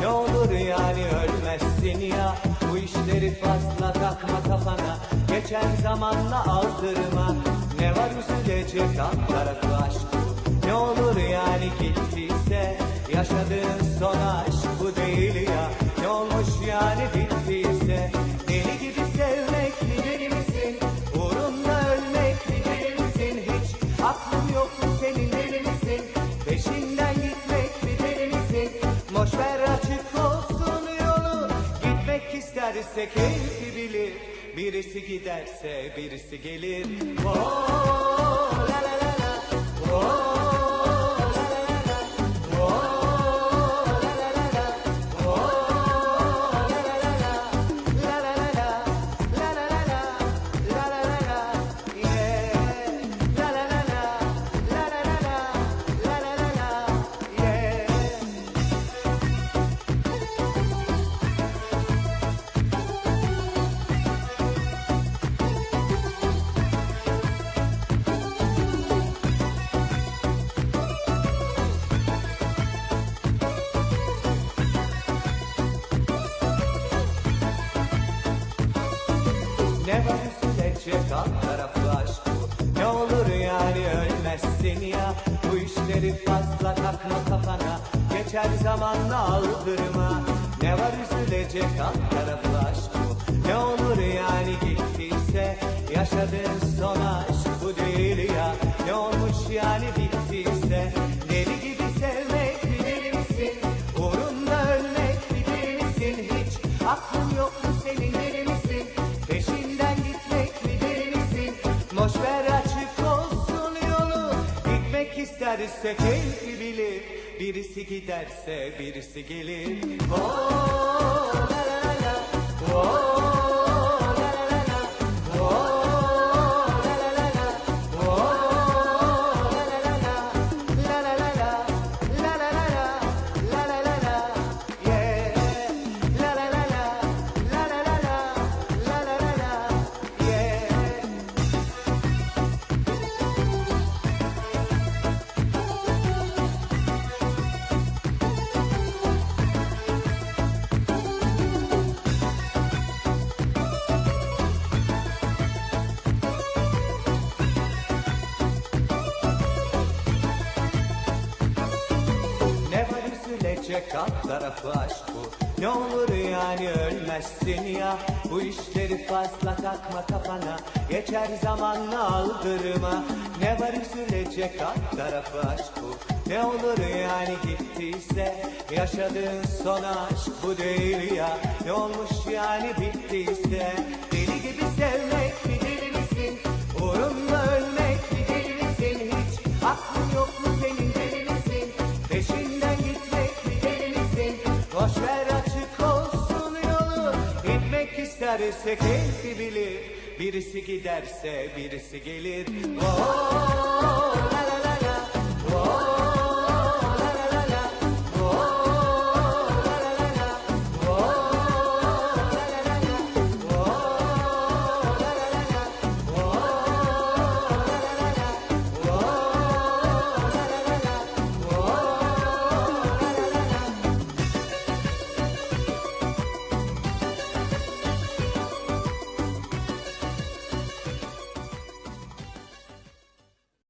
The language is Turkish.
Ne olur yani ölmezsin ya. Bu işleri fazla takma kafana. Geçen zamanla aldırma. Ne var üzülecek alt tarafı aşk bu Ne olur yani gittiyse Yaşadığın son aşk. Gitmek isterse keyfi bilir. Birisi giderse birisi gelir. Oh, la la alt tarafı aşk bu Ne olur yani ölmezsin ya. Bu işleri fazla takma kafana. Geçer zamanla aldırma. Ne var üzülecek alt tarafı aşk bu Ne olur yani gittiyse Yaşadığın son aşk bu değil ya. Ne olmuş yani bittiyse. Deli gibi sevmek deli misin? Uğrunda ölmek deli misin Hiç? Aklın yok mu senin İsterse keyfi bilir. Birisi giderse birisi gelir. Oh, üzülecek alt tarafı aşk bu. Ne olur yani ölmezsin ya. Bu işleri fazla takma kafana. Geçer zamanla aldırma. Ne var üzülecek alt tarafı aşk bu. Ne olur yani gittiyse Yaşadığın son aşk bu değil ya. Ne olmuş yani bittiyse. Deli gibi sevmek Boş ver açık olsun yolu. Gitmek isterse keyfi bilir. Birisi giderse birisi gelir. Oh,